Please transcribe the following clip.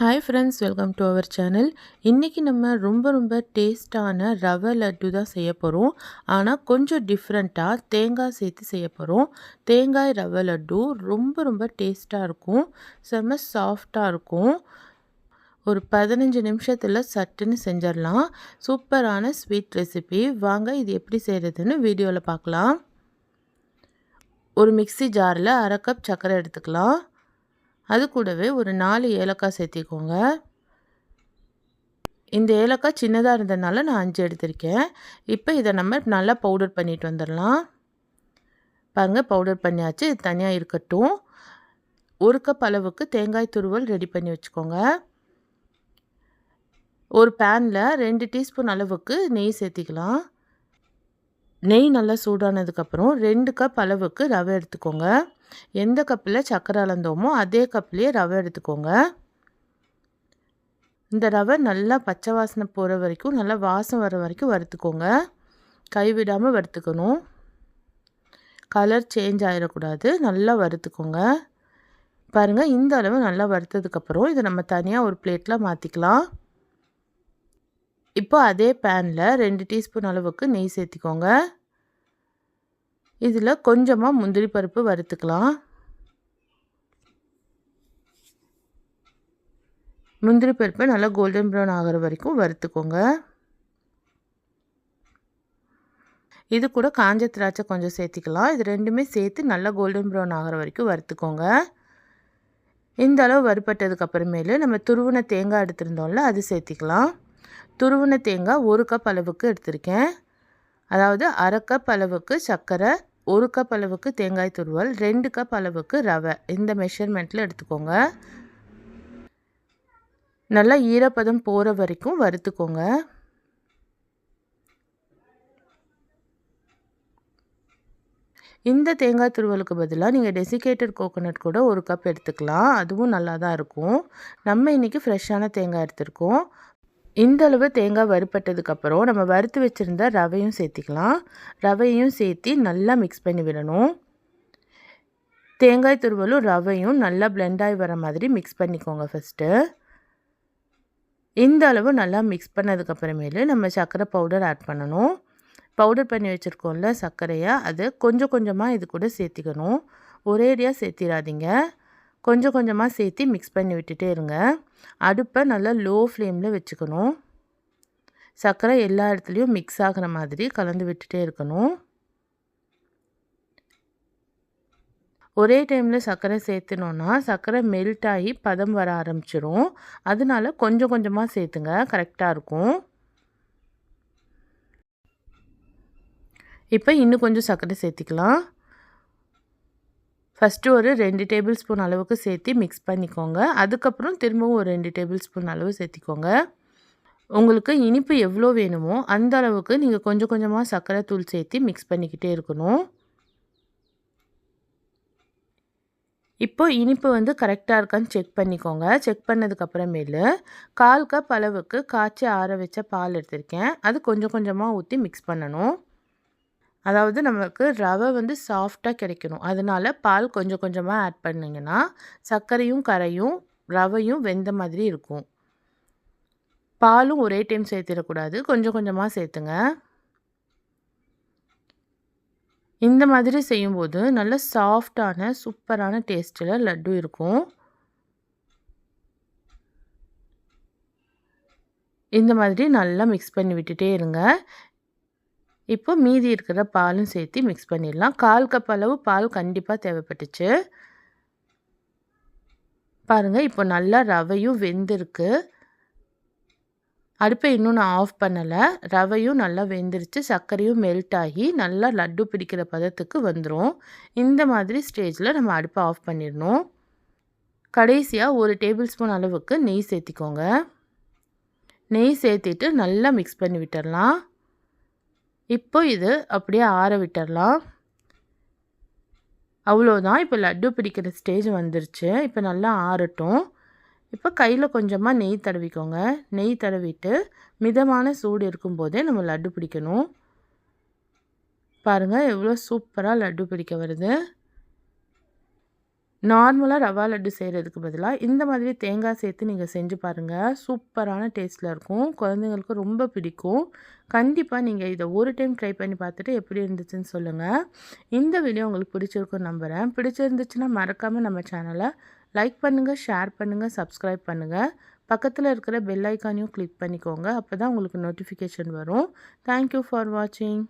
Hi friends welcome to our channel இன்றைக்கி நம்ம ரொம்ப ரொம்ப டேஸ்ட்டான ரவை லட்டு தான் செய்ய போகிறோம் ஆனால் கொஞ்சம் டிஃப்ரெண்ட்டாக தேங்காய் சேர்த்து செய்ய போகிறோம் தேங்காய் ரவை லட்டு ரொம்ப ரொம்ப டேஸ்ட்டாக இருக்கும். செம்ம சாஃப்டாக இருக்கும். ஒரு பதினஞ்சு நிமிஷத்தில் சட்டுன்னு செஞ்சிடலாம். சூப்பரான ஸ்வீட் ரெசிபி வாங்க இது எப்படி செய்கிறதுன்னு வீடியோவில் பார்க்கலாம். ஒரு மிக்சி ஜாரில் அரை கப் சர்க்கரை எடுத்துக்கலாம். அது கூடவே ஒரு நாலு ஏலக்காய் சேர்த்திக்கோங்க. இந்த ஏலக்காய் சின்னதாக இருந்ததுனால நான் அஞ்சு எடுத்திருக்கேன். இப்போ இதை நம்ம நல்லா பவுடர் பண்ணிட்டு வந்துடலாம். பாருங்கள் பவுடர் பண்ணியாச்சு. இது தனியாக இருக்கட்டும். ஒரு கப் அளவுக்கு தேங்காய் துருவல் ரெடி பண்ணி வச்சுக்கோங்க. ஒரு பேனில் ரெண்டு டீஸ்பூன் அளவுக்கு நெய் சேர்த்திக்கலாம். நெய் நல்லா சூடானதுக்கப்புறம் ரெண்டு கப் அளவுக்கு ரவை எடுத்துக்கோங்க. எந்த கப்பில் சக்கரை அளந்தோமோ அதே கப்லேயே ரவை எடுத்துக்கோங்க. இந்த ரவை நல்லா பச்சை வாசனை போகிற வரைக்கும் நல்லா வாசம் வர வரைக்கும் வறுத்துக்கோங்க. கைவிடாமல் வறுத்துக்கணும். கலர் சேஞ்ச் ஆகிடக்கூடாது நல்லா வறுத்துக்கோங்க. பாருங்கள் இந்த அளவு நல்லா வறுத்ததுக்கப்புறம் இதை நம்ம தனியாக ஒரு பிளேட்டில் மாற்றிக்கலாம் இப்போ அதே பேனில் ரெண்டு டீஸ்பூன் அளவுக்கு நெய் சேர்த்திக்கோங்க. இதில் கொஞ்சமாக முந்திரி பருப்பு வறுத்துக்கலாம். முந்திரி பருப்பை நல்லா கோல்டன் ப்ரௌன் ஆகிற வரைக்கும் வறுத்துக்கோங்க. இது கூட காஞ்ச திராட்சை கொஞ்சம் சேர்த்திக்கலாம். இது ரெண்டுமே சேர்த்து நல்லா கோல்டன் ப்ரௌன் ஆகிற வரைக்கும் வறுத்துக்கோங்க. இந்த அளவு வறுப்பட்டதுக்கு அப்புறமேலு நம்ம துருவின தேங்காய் எடுத்திருந்தோம்ல அது சேர்த்திக்கலாம். துருவின தேங்காய் ஒரு கப் அளவுக்கு எடுத்திருக்கேன். அதாவது அரை கப் அளவுக்கு சர்க்கரை ஒரு கப் அளவுக்கு தேங்காய் துருவல் ரெண்டு கப் அளவுக்கு ரவை. இந்த மெஷர்மெண்ட்டில் எடுத்துக்கோங்க. நல்லா ஈரப்பதம் போகிற வரைக்கும் வறுத்துக்கோங்க. இந்த தேங்காய் துருவலுக்கு பதிலாக நீங்கள் டெசிகேட்டட் கோகோனட் கூட ஒரு கப் எடுத்துக்கலாம். அதுவும் நல்லா தான் இருக்கும். நம்ம இன்றைக்கி ஃப்ரெஷ்ஷான தேங்காய் எடுத்திருக்கோம். இந்த அளவு தேங்காய் வறுப்பட்டதுக்கப்புறம் நம்ம வறுத்து வச்சுருந்த ரவையும் சேர்த்திக்கலாம். ரவையும் சேர்த்தி நல்லா மிக்ஸ் பண்ணி விடணும். தேங்காய் துருவலும் ரவையும் நல்லா பிளெண்டாகி வர மாதிரி மிக்ஸ் பண்ணிக்கோங்க ஃபஸ்ட்டு இந்த அளவு நல்லா மிக்ஸ் பண்ணதுக்கப்புறமேலு நம்ம சர்க்கரை பவுடர் ஆட் பண்ணணும். பவுடர் பண்ணி வச்சுருக்கோம்ல சர்க்கரையை அது கொஞ்சம் கொஞ்சமாக இது கூட சேர்த்திக்கணும். ஒரேடியாக சேர்த்திடாதீங்க கொஞ்சம் கொஞ்சமாக சேர்த்து மிக்ஸ் பண்ணி விட்டுட்டே இருங்க. அடுப்பை நல்லா லோ ஃப்ளேமில் வச்சுக்கணும். சர்க்கரை எல்லா இடத்துலையும் மிக்ஸ் ஆகிற மாதிரி கலந்து விட்டுட்டே இருக்கணும். ஒரே டைமில் சர்க்கரை சேர்த்துனோன்னா சர்க்கரை மெல்ட் ஆகி பதம் வர ஆரம்பிச்சிடும் அதனால கொஞ்சம் கொஞ்சமாக சேர்த்துங்க. கரெக்டாக இருக்கும். இப்போ இன்னும் கொஞ்சம் சர்க்கரை சேர்த்திக்கலாம். ஃபஸ்ட்டு ஒரு ரெண்டு டேபிள் ஸ்பூன் அளவுக்கு சேர்த்து மிக்ஸ் பண்ணிக்கோங்க. அதுக்கப்புறம் திரும்பவும் ஒரு ரெண்டு டேபிள் ஸ்பூன் அளவு சேர்த்திக்கோங்க. உங்களுக்கு இனிப்பு எவ்வளோ வேணுமோ அந்த அளவுக்கு நீங்கள் கொஞ்சம் கொஞ்சமாக சர்க்கரை தூள் சேர்த்து மிக்ஸ் பண்ணிக்கிட்டே இருக்கணும். இப்போ இனிப்பு வந்து கரெக்டாக இருக்கான்னு செக் பண்ணிக்கோங்க. செக் பண்ணதுக்கப்புறமேலு கால் கப் அளவுக்கு காய்ச்சி ஆற வச்ச பால் எடுத்திருக்கேன். அது கொஞ்சம் கொஞ்சமாக ஊற்றி மிக்ஸ் பண்ணணும். அதாவது நமக்கு ரவை வந்து சாஃப்டாக கிடைக்கணும். அதனால் பால் கொஞ்சம் கொஞ்சமாக ஆட் பண்ணிங்கன்னா சர்க்கரையும் கரையும் ரவையும் வெந்த மாதிரி இருக்கும். பாலும் ஒரே டைம் சேர்த்திடக்கூடாது. கொஞ்சம் கொஞ்சமாக சேர்த்துங்க. இந்த மாதிரி செய்யும்போது நல்ல சாஃப்டான சூப்பரான டேஸ்ட்டில் லட்டு இருக்கும். இந்த மாதிரி நல்லா மிக்ஸ் பண்ணி விட்டுட்டே இருங்க. இப்போ மீதி இருக்கிற பாலும் சேர்த்து மிக்ஸ் பண்ணிடலாம். கால் கப் அளவு பால் கண்டிப்பாக தேவைப்பட்டுச்சு. பாருங்கள் இப்போ நல்லா ரவையும் வெந்திருக்கு. அடுப்பை இன்னும் நான் ஆஃப் பண்ணலை. ரவையும் நல்லா வெந்துருச்சு. சர்க்கரையும் மெல்ட் ஆகி நல்லா லட்டு பிடிக்கிற பதத்துக்கு வந்துடும் இந்த மாதிரி ஸ்டேஜில் நம்ம அடுப்பை ஆஃப் பண்ணிடணும். கடைசியாக ஒரு டேபிள் ஸ்பூன் அளவுக்கு நெய் சேர்த்திக்கோங்க. நெய் சேர்த்திட்டு நல்லா மிக்ஸ் பண்ணி விட்டுடலாம். இப்போ இது அப்படியே ஆற விட்டுடலாம் அவ்வளோதான். இப்போ லட்டு பிடிக்கிற ஸ்டேஜ் வந்துருச்சு. இப்போ நல்லா ஆறட்டும். இப்போ கையில் கொஞ்சமாக நெய் தடவிக்கோங்க. நெய் தடவிட்டு மிதமான சூடு இருக்கும்போதே நம்ம லட்டு பிடிக்கணும். பாருங்கள் எவ்வளோ சூப்பராக லட்டு பிடிக்க வருது. நார்மலாக ரவா லட்டு செய்கிறதுக்கு பதிலாக இந்த மாதிரி தேங்காய் சேர்த்து நீங்கள் செஞ்சு பாருங்கள் சூப்பரான டேஸ்ட்டில் இருக்கும். குழந்தைங்களுக்கு ரொம்ப பிடிக்கும். கண்டிப்பாக நீங்கள் இதை ஒரு டைம் ட்ரை பண்ணி பார்த்துட்டு எப்படி இருந்துச்சுன்னு சொல்லுங்கள் இந்த வீடியோ உங்களுக்கு பிடிச்சிருக்குன்னு நம்புகிறேன் பிடிச்சிருந்துச்சுன்னா மறக்காமல் நம்ம சேனலை லைக் பண்ணுங்கள் ஷேர் பண்ணுங்கள் சப்ஸ்கிரைப் பண்ணுங்கள் பக்கத்தில் இருக்கிற பெல் ஐக்கானையும் கிளிக் பண்ணிக்கோங்க. அப்போ தான் உங்களுக்கு நோட்டிஃபிகேஷன் வரும். தேங்க்யூ ஃபார் வாட்சிங்